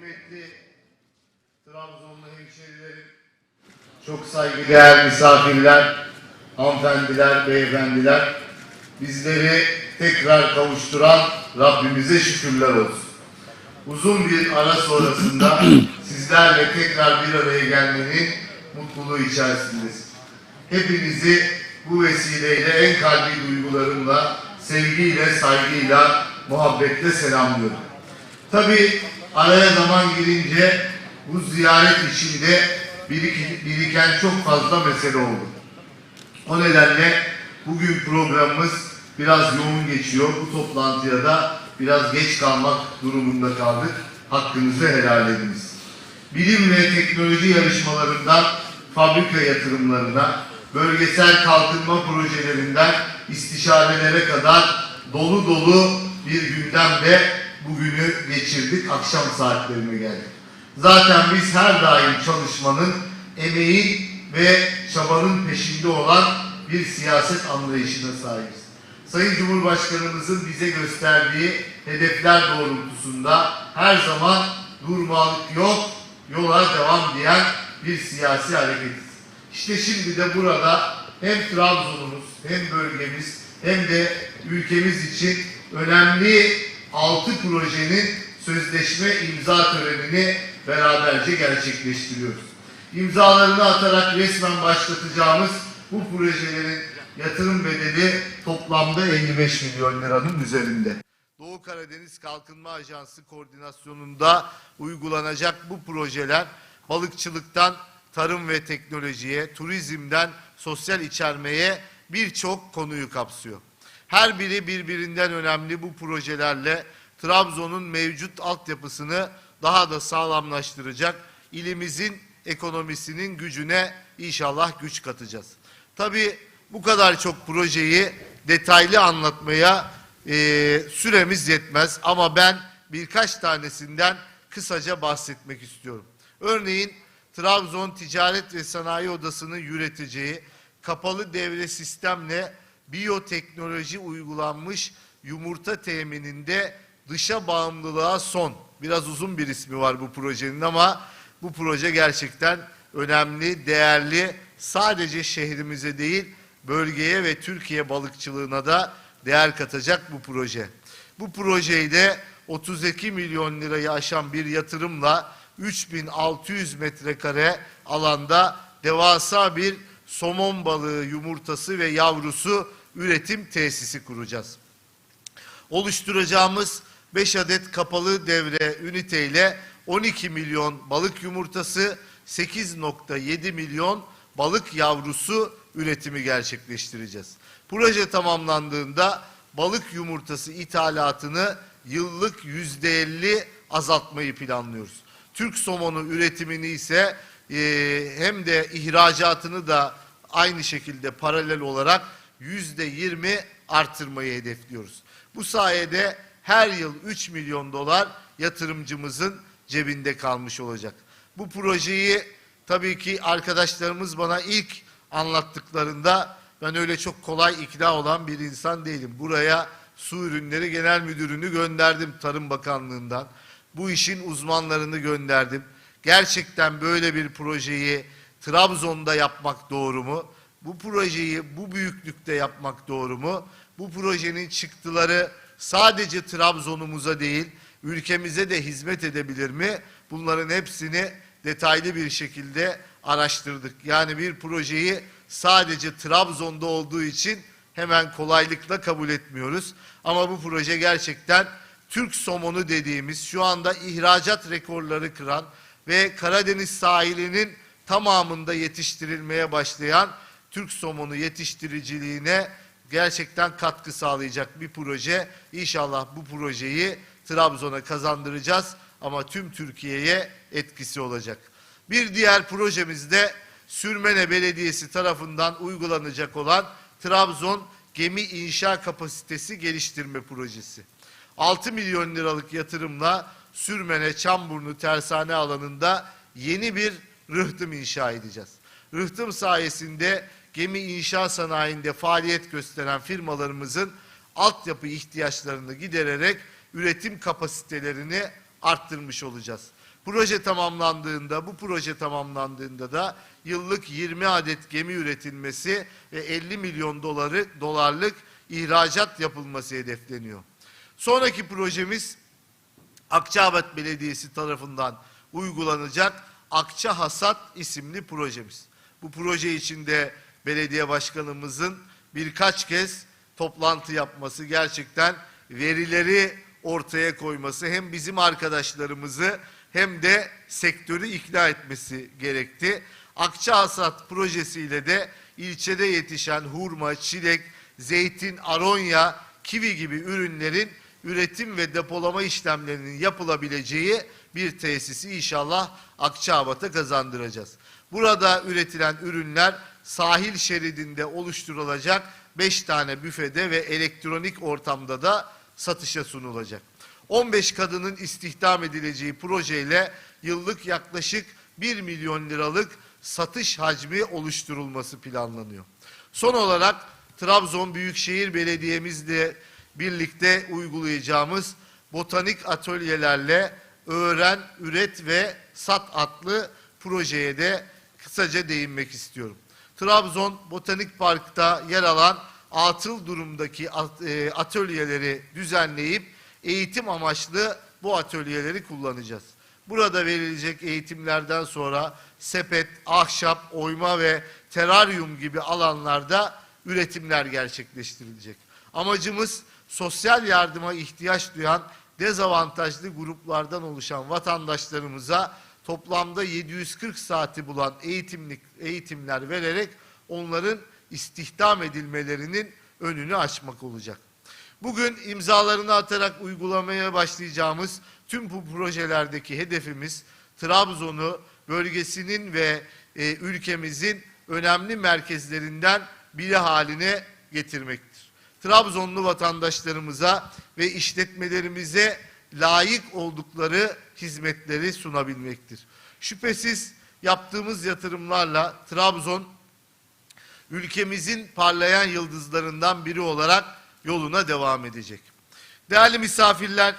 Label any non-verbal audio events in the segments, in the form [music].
kıymetli Trabzonlu hemşerilerim, çok saygıdeğer misafirler, hanımefendiler, beyefendiler, bizleri tekrar kavuşturan Rabbimize şükürler olsun. Uzun bir ara sonrasında [clears throat] sizlerle tekrar bir araya gelmenin mutluluğu içerisindeyiz. Hepinizi bu vesileyle en kalbi duygularımla, sevgiyle, saygıyla, muhabbetle selamlıyorum. Tabii araya zaman girince bu ziyaret içinde birik- biriken çok fazla mesele oldu. O nedenle bugün programımız biraz yoğun geçiyor. Bu toplantıya da biraz geç kalmak durumunda kaldık. Hakkınızı helal ediniz. Bilim ve teknoloji yarışmalarından fabrika yatırımlarına, bölgesel kalkınma projelerinden istişarelere kadar dolu dolu bir gündemle bugünü geçirdik. Akşam saatlerine geldik. Zaten biz her daim çalışmanın, emeğin ve çabanın peşinde olan bir siyaset anlayışına sahibiz. Sayın Cumhurbaşkanımızın bize gösterdiği hedefler doğrultusunda her zaman durmalık yok, yola devam diyen bir siyasi hareketiz. İşte şimdi de burada hem Trabzon'umuz hem bölgemiz hem de ülkemiz için önemli altı projenin sözleşme imza törenini beraberce gerçekleştiriyoruz. İmzalarını atarak resmen başlatacağımız bu projelerin yatırım bedeli toplamda 55 milyon liranın üzerinde. Doğu Karadeniz Kalkınma Ajansı koordinasyonunda uygulanacak bu projeler balıkçılıktan tarım ve teknolojiye, turizmden sosyal içermeye birçok konuyu kapsıyor. Her biri birbirinden önemli bu projelerle Trabzon'un mevcut altyapısını daha da sağlamlaştıracak, ilimizin ekonomisinin gücüne inşallah güç katacağız. Tabii bu kadar çok projeyi detaylı anlatmaya e, süremiz yetmez ama ben birkaç tanesinden kısaca bahsetmek istiyorum. Örneğin Trabzon Ticaret ve Sanayi Odası'nın yürüteceği kapalı devre sistemle biyoteknoloji uygulanmış yumurta temininde dışa bağımlılığa son. Biraz uzun bir ismi var bu projenin ama bu proje gerçekten önemli, değerli. Sadece şehrimize değil, bölgeye ve Türkiye balıkçılığına da değer katacak bu proje. Bu projeyi de 32 milyon lirayı aşan bir yatırımla 3600 metrekare alanda devasa bir somon balığı yumurtası ve yavrusu üretim tesisi kuracağız. Oluşturacağımız 5 adet kapalı devre üniteyle 12 milyon balık yumurtası, 8.7 milyon balık yavrusu üretimi gerçekleştireceğiz. Proje tamamlandığında balık yumurtası ithalatını yıllık yüzde 50 azaltmayı planlıyoruz. Türk somonu üretimini ise e, hem de ihracatını da aynı şekilde paralel olarak yüzde 20 artırmayı hedefliyoruz. Bu sayede her yıl 3 milyon dolar yatırımcımızın cebinde kalmış olacak. Bu projeyi tabii ki arkadaşlarımız bana ilk anlattıklarında ben öyle çok kolay ikna olan bir insan değilim. Buraya Su Ürünleri Genel Müdürünü gönderdim Tarım Bakanlığı'ndan. Bu işin uzmanlarını gönderdim. Gerçekten böyle bir projeyi Trabzon'da yapmak doğru mu? Bu projeyi bu büyüklükte yapmak doğru mu? Bu projenin çıktıları sadece Trabzon'umuza değil, ülkemize de hizmet edebilir mi? Bunların hepsini detaylı bir şekilde araştırdık. Yani bir projeyi sadece Trabzon'da olduğu için hemen kolaylıkla kabul etmiyoruz. Ama bu proje gerçekten Türk somonu dediğimiz şu anda ihracat rekorları kıran ve Karadeniz sahilinin tamamında yetiştirilmeye başlayan Türk somonu yetiştiriciliğine gerçekten katkı sağlayacak bir proje. İnşallah bu projeyi Trabzon'a kazandıracağız ama tüm Türkiye'ye etkisi olacak. Bir diğer projemiz de Sürmene Belediyesi tarafından uygulanacak olan Trabzon Gemi İnşa Kapasitesi Geliştirme Projesi. 6 milyon liralık yatırımla Sürmene Çamburnu Tersane alanında yeni bir rıhtım inşa edeceğiz. Rıhtım sayesinde gemi inşa sanayinde faaliyet gösteren firmalarımızın altyapı ihtiyaçlarını gidererek üretim kapasitelerini arttırmış olacağız. Proje tamamlandığında, bu proje tamamlandığında da yıllık 20 adet gemi üretilmesi ve 50 milyon doları dolarlık ihracat yapılması hedefleniyor. Sonraki projemiz Akçabat Belediyesi tarafından uygulanacak Akça Hasat isimli projemiz. Bu proje içinde belediye başkanımızın birkaç kez toplantı yapması gerçekten verileri ortaya koyması hem bizim arkadaşlarımızı hem de sektörü ikna etmesi gerekti. Akça Hasat projesiyle de ilçede yetişen hurma, çilek, zeytin, aronya, kivi gibi ürünlerin üretim ve depolama işlemlerinin yapılabileceği bir tesisi inşallah Akçabat'a kazandıracağız. Burada üretilen ürünler sahil şeridinde oluşturulacak 5 tane büfede ve elektronik ortamda da satışa sunulacak. 15 kadının istihdam edileceği projeyle yıllık yaklaşık 1 milyon liralık satış hacmi oluşturulması planlanıyor. Son olarak Trabzon Büyükşehir Belediye'mizle birlikte uygulayacağımız botanik atölyelerle öğren, üret ve sat adlı projeye de kısaca değinmek istiyorum. Trabzon Botanik Park'ta yer alan atıl durumdaki e, atölyeleri düzenleyip eğitim amaçlı bu atölyeleri kullanacağız. Burada verilecek eğitimlerden sonra sepet, ahşap, oyma ve teraryum gibi alanlarda üretimler gerçekleştirilecek. Amacımız sosyal yardıma ihtiyaç duyan dezavantajlı gruplardan oluşan vatandaşlarımıza toplamda 740 saati bulan eğitimlik eğitimler vererek onların istihdam edilmelerinin önünü açmak olacak. Bugün imzalarını atarak uygulamaya başlayacağımız tüm bu projelerdeki hedefimiz Trabzon'u bölgesinin ve e, ülkemizin önemli merkezlerinden biri haline getirmektir. Trabzonlu vatandaşlarımıza ve işletmelerimize layık oldukları hizmetleri sunabilmektir. Şüphesiz yaptığımız yatırımlarla Trabzon ülkemizin parlayan yıldızlarından biri olarak yoluna devam edecek. Değerli misafirler,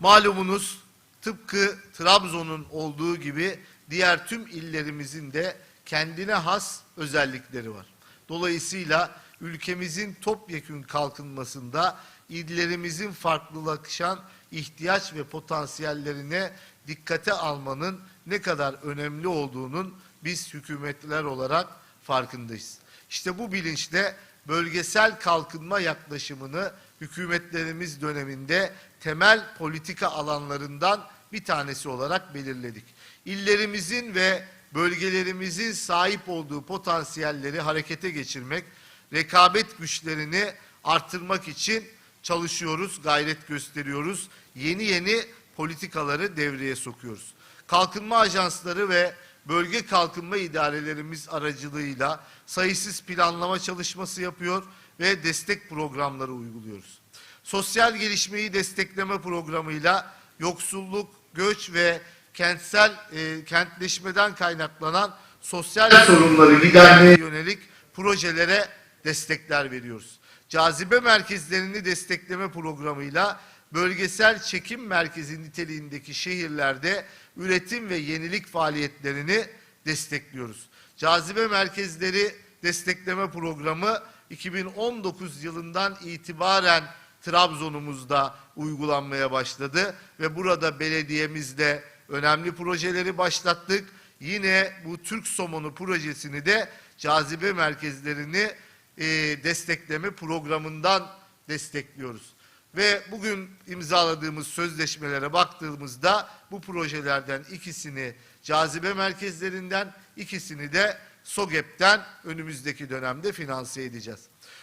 malumunuz tıpkı Trabzon'un olduğu gibi diğer tüm illerimizin de kendine has özellikleri var. Dolayısıyla ülkemizin topyekün kalkınmasında illerimizin farklılaşan ihtiyaç ve potansiyellerine dikkate almanın ne kadar önemli olduğunun biz hükümetler olarak farkındayız. İşte bu bilinçle bölgesel kalkınma yaklaşımını hükümetlerimiz döneminde temel politika alanlarından bir tanesi olarak belirledik. İllerimizin ve bölgelerimizin sahip olduğu potansiyelleri harekete geçirmek, rekabet güçlerini artırmak için çalışıyoruz, gayret gösteriyoruz. Yeni yeni politikaları devreye sokuyoruz. Kalkınma ajansları ve bölge kalkınma idarelerimiz aracılığıyla sayısız planlama çalışması yapıyor ve destek programları uyguluyoruz. Sosyal gelişmeyi destekleme programıyla yoksulluk, göç ve kentsel e, kentleşmeden kaynaklanan sosyal sorunları gidermeye yönelik projelere destekler veriyoruz. Cazibe merkezlerini destekleme programıyla bölgesel çekim merkezi niteliğindeki şehirlerde üretim ve yenilik faaliyetlerini destekliyoruz. Cazibe merkezleri destekleme programı 2019 yılından itibaren Trabzon'umuzda uygulanmaya başladı ve burada belediyemizde önemli projeleri başlattık. Yine bu Türk Somonu projesini de cazibe merkezlerini e, destekleme programından destekliyoruz. Ve bugün imzaladığımız sözleşmelere baktığımızda bu projelerden ikisini cazibe merkezlerinden, ikisini de SOGEP'ten önümüzdeki dönemde finanse edeceğiz.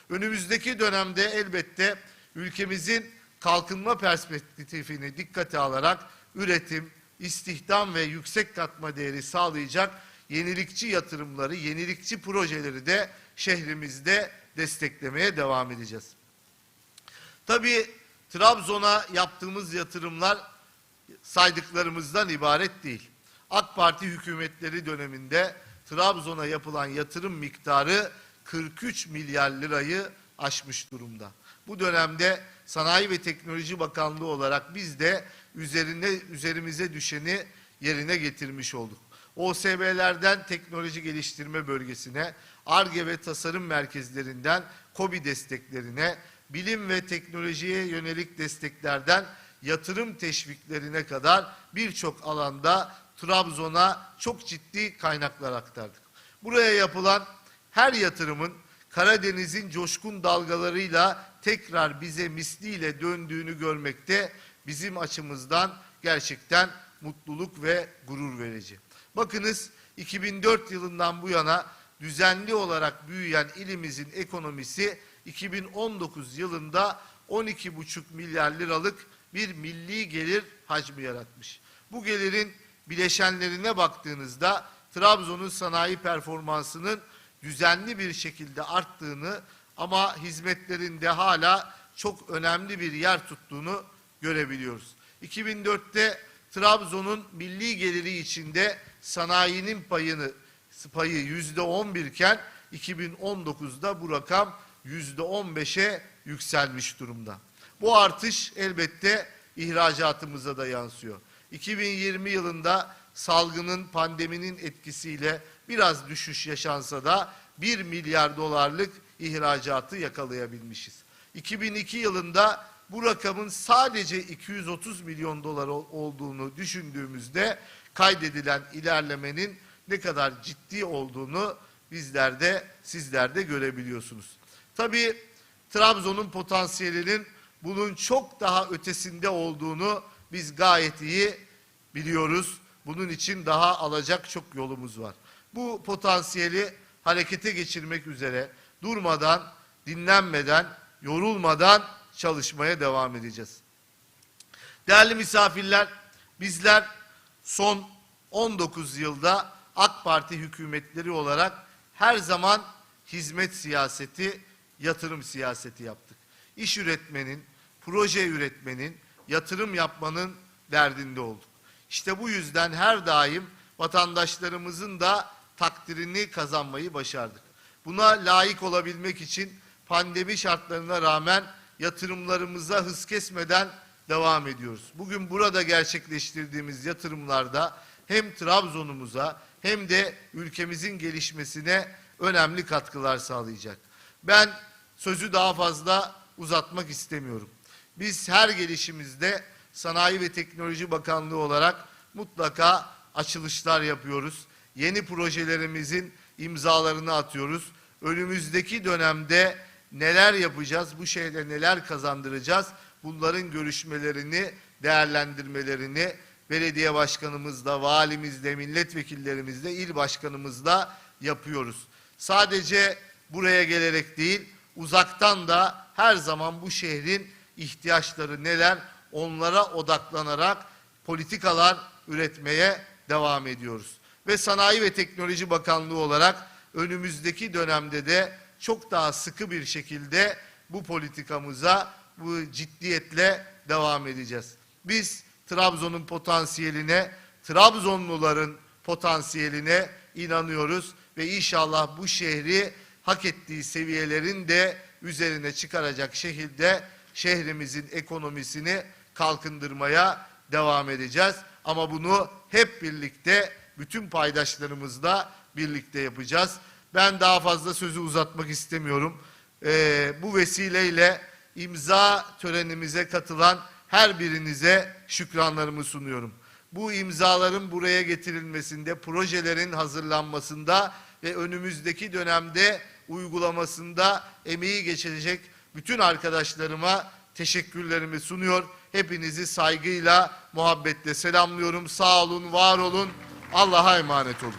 Önümüzdeki dönemde elbette ülkemizin kalkınma perspektifini dikkate alarak üretim, istihdam ve yüksek katma değeri sağlayacak yenilikçi yatırımları, yenilikçi projeleri de şehrimizde desteklemeye devam edeceğiz. Tabii Trabzon'a yaptığımız yatırımlar saydıklarımızdan ibaret değil. AK Parti hükümetleri döneminde Trabzon'a yapılan yatırım miktarı 43 milyar lirayı aşmış durumda. Bu dönemde Sanayi ve Teknoloji Bakanlığı olarak biz de üzerine üzerimize düşeni yerine getirmiş olduk. OSB'lerden teknoloji geliştirme bölgesine, ARGE ve tasarım merkezlerinden KOBİ desteklerine, bilim ve teknolojiye yönelik desteklerden yatırım teşviklerine kadar birçok alanda Trabzon'a çok ciddi kaynaklar aktardık. Buraya yapılan her yatırımın Karadeniz'in coşkun dalgalarıyla tekrar bize misliyle döndüğünü görmekte bizim açımızdan gerçekten mutluluk ve gurur verici. Bakınız 2004 yılından bu yana düzenli olarak büyüyen ilimizin ekonomisi 2019 yılında 12,5 milyar liralık bir milli gelir hacmi yaratmış. Bu gelirin bileşenlerine baktığınızda Trabzon'un sanayi performansının düzenli bir şekilde arttığını ama hizmetlerinde hala çok önemli bir yer tuttuğunu görebiliyoruz. 2004'te Trabzon'un milli geliri içinde sanayinin payını payı yüzde 11 iken 2019'da bu rakam yüzde 15'e yükselmiş durumda. Bu artış elbette ihracatımıza da yansıyor. 2020 yılında salgının pandeminin etkisiyle biraz düşüş yaşansa da 1 milyar dolarlık ihracatı yakalayabilmişiz. 2002 yılında bu rakamın sadece 230 milyon dolar ol- olduğunu düşündüğümüzde kaydedilen ilerlemenin ne kadar ciddi olduğunu bizler de sizler de görebiliyorsunuz. Tabii Trabzon'un potansiyelinin bunun çok daha ötesinde olduğunu biz gayet iyi biliyoruz. Bunun için daha alacak çok yolumuz var. Bu potansiyeli harekete geçirmek üzere durmadan, dinlenmeden, yorulmadan çalışmaya devam edeceğiz. Değerli misafirler, bizler son 19 yılda Parti hükümetleri olarak her zaman hizmet siyaseti, yatırım siyaseti yaptık. İş üretmenin, proje üretmenin, yatırım yapmanın derdinde olduk. İşte bu yüzden her daim vatandaşlarımızın da takdirini kazanmayı başardık. Buna layık olabilmek için pandemi şartlarına rağmen yatırımlarımıza hız kesmeden devam ediyoruz. Bugün burada gerçekleştirdiğimiz yatırımlarda hem Trabzon'umuza hem de ülkemizin gelişmesine önemli katkılar sağlayacak. Ben sözü daha fazla uzatmak istemiyorum. Biz her gelişimizde Sanayi ve Teknoloji Bakanlığı olarak mutlaka açılışlar yapıyoruz. Yeni projelerimizin imzalarını atıyoruz. Önümüzdeki dönemde neler yapacağız, bu şeyle neler kazandıracağız, bunların görüşmelerini, değerlendirmelerini belediye başkanımızla, valimizle, milletvekillerimizle, il başkanımızla yapıyoruz. Sadece buraya gelerek değil, uzaktan da her zaman bu şehrin ihtiyaçları neler, onlara odaklanarak politikalar üretmeye devam ediyoruz. Ve Sanayi ve Teknoloji Bakanlığı olarak önümüzdeki dönemde de çok daha sıkı bir şekilde bu politikamıza bu ciddiyetle devam edeceğiz. Biz Trabzon'un potansiyeline, Trabzonluların potansiyeline inanıyoruz ve inşallah bu şehri hak ettiği seviyelerin de üzerine çıkaracak şekilde şehrimizin ekonomisini kalkındırmaya devam edeceğiz. Ama bunu hep birlikte bütün paydaşlarımızla birlikte yapacağız. Ben daha fazla sözü uzatmak istemiyorum. Ee, bu vesileyle imza törenimize katılan her birinize şükranlarımı sunuyorum. Bu imzaların buraya getirilmesinde, projelerin hazırlanmasında ve önümüzdeki dönemde uygulamasında emeği geçirecek bütün arkadaşlarıma teşekkürlerimi sunuyor. Hepinizi saygıyla, muhabbetle selamlıyorum. Sağ olun, var olun. Allah'a emanet olun.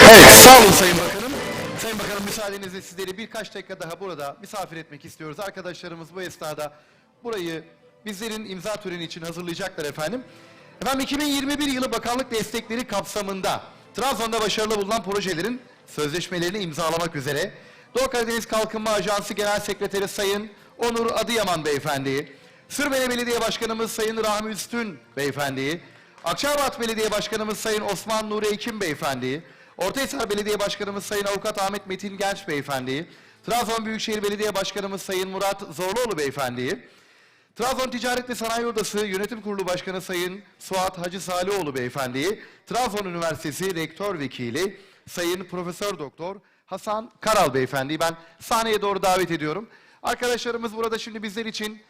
Evet, sağ olun Sayın. Sayın Bakanım müsaadenizle sizleri birkaç dakika daha burada misafir etmek istiyoruz. Arkadaşlarımız bu esnada burayı bizlerin imza töreni için hazırlayacaklar efendim. Efendim 2021 yılı bakanlık destekleri kapsamında Trabzon'da başarılı bulunan projelerin sözleşmelerini imzalamak üzere Doğu Karadeniz Kalkınma Ajansı Genel Sekreteri Sayın Onur Adıyaman Beyefendi'yi, Sürmene Belediye Başkanımız Sayın Rahmi Üstün Beyefendi'yi, Akçabat Belediye Başkanımız Sayın Osman Nuri Ekim Beyefendi'yi, Ortahisar Belediye Başkanımız Sayın Avukat Ahmet Metin Genç Beyefendi'yi, Trabzon Büyükşehir Belediye Başkanımız Sayın Murat Zorluoğlu Beyefendi'yi, Trabzon Ticaret ve Sanayi Odası Yönetim Kurulu Başkanı Sayın Suat Hacı Salioğlu Beyefendi'yi, Trabzon Üniversitesi Rektör Vekili Sayın Profesör Doktor Hasan Karal Beyefendi'yi ben sahneye doğru davet ediyorum. Arkadaşlarımız burada şimdi bizler için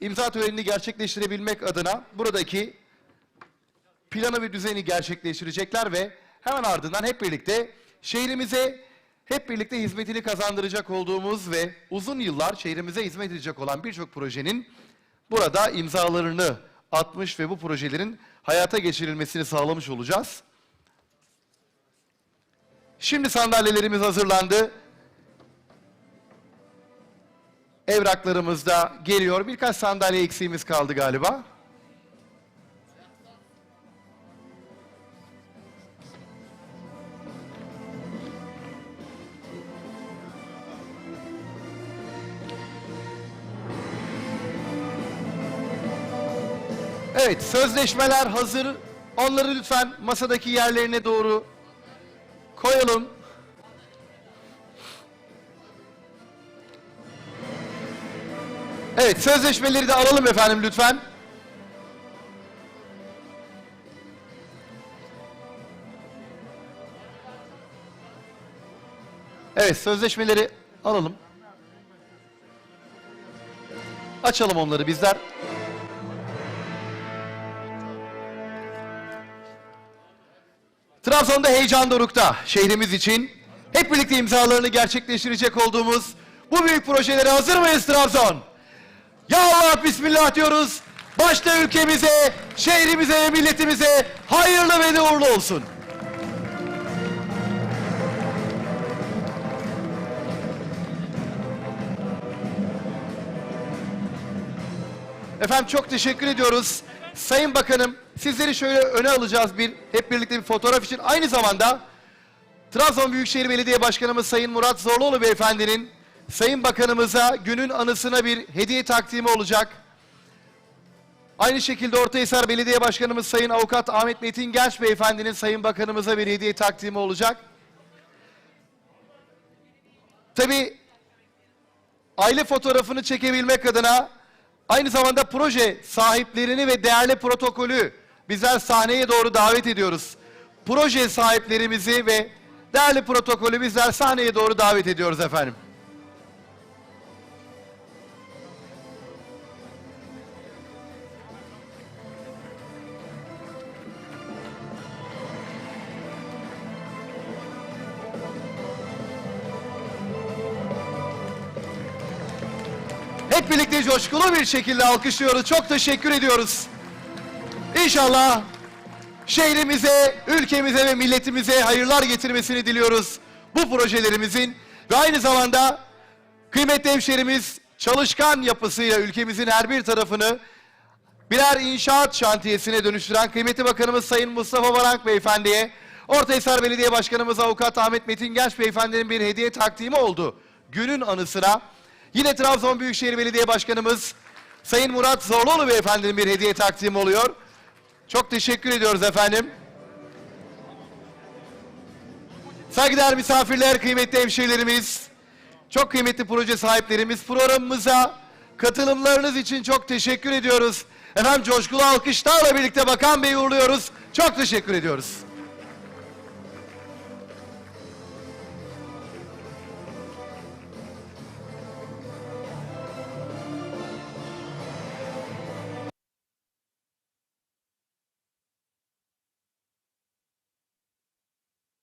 imza törenini gerçekleştirebilmek adına buradaki planı ve düzeni gerçekleştirecekler ve hemen ardından hep birlikte şehrimize hep birlikte hizmetini kazandıracak olduğumuz ve uzun yıllar şehrimize hizmet edecek olan birçok projenin burada imzalarını atmış ve bu projelerin hayata geçirilmesini sağlamış olacağız. Şimdi sandalyelerimiz hazırlandı. Evraklarımız da geliyor. Birkaç sandalye eksiğimiz kaldı galiba. Evet, sözleşmeler hazır. Onları lütfen masadaki yerlerine doğru koyalım. Evet, sözleşmeleri de alalım efendim lütfen. Evet, sözleşmeleri alalım. Açalım onları bizler. Trabzon'da heyecan dorukta şehrimiz için hep birlikte imzalarını gerçekleştirecek olduğumuz bu büyük projelere hazır mıyız Trabzon? Ya Allah Bismillah diyoruz. Başta ülkemize, şehrimize ve milletimize hayırlı ve uğurlu olsun. Efendim çok teşekkür ediyoruz. Sayın Bakanım sizleri şöyle öne alacağız bir hep birlikte bir fotoğraf için. Aynı zamanda Trabzon Büyükşehir Belediye Başkanımız Sayın Murat Zorluoğlu Beyefendinin Sayın Bakanımıza günün anısına bir hediye takdimi olacak. Aynı şekilde Ortahisar Belediye Başkanımız Sayın Avukat Ahmet Metin Genç Beyefendinin Sayın Bakanımıza bir hediye takdimi olacak. Tabii aile fotoğrafını çekebilmek adına aynı zamanda proje sahiplerini ve değerli protokolü bizler sahneye doğru davet ediyoruz. Proje sahiplerimizi ve değerli protokolü bizler sahneye doğru davet ediyoruz efendim. Hep birlikte coşkulu bir şekilde alkışlıyoruz. Çok teşekkür ediyoruz. İnşallah şehrimize, ülkemize ve milletimize hayırlar getirmesini diliyoruz bu projelerimizin. Ve aynı zamanda kıymetli hemşerimiz çalışkan yapısıyla ülkemizin her bir tarafını birer inşaat şantiyesine dönüştüren kıymetli bakanımız Sayın Mustafa Varank Beyefendi'ye, Ortahisar Belediye Başkanımız Avukat Ahmet Metin Genç Beyefendi'nin bir hediye takdimi oldu. Günün anısına yine Trabzon Büyükşehir Belediye Başkanımız Sayın Murat Zorluoğlu Beyefendi'nin bir hediye takdimi oluyor. Çok teşekkür ediyoruz efendim. Saygıdeğer misafirler, kıymetli hemşehrilerimiz, çok kıymetli proje sahiplerimiz programımıza katılımlarınız için çok teşekkür ediyoruz. Efendim coşkulu alkışlarla birlikte Bakan Bey'i uğurluyoruz. Çok teşekkür ediyoruz.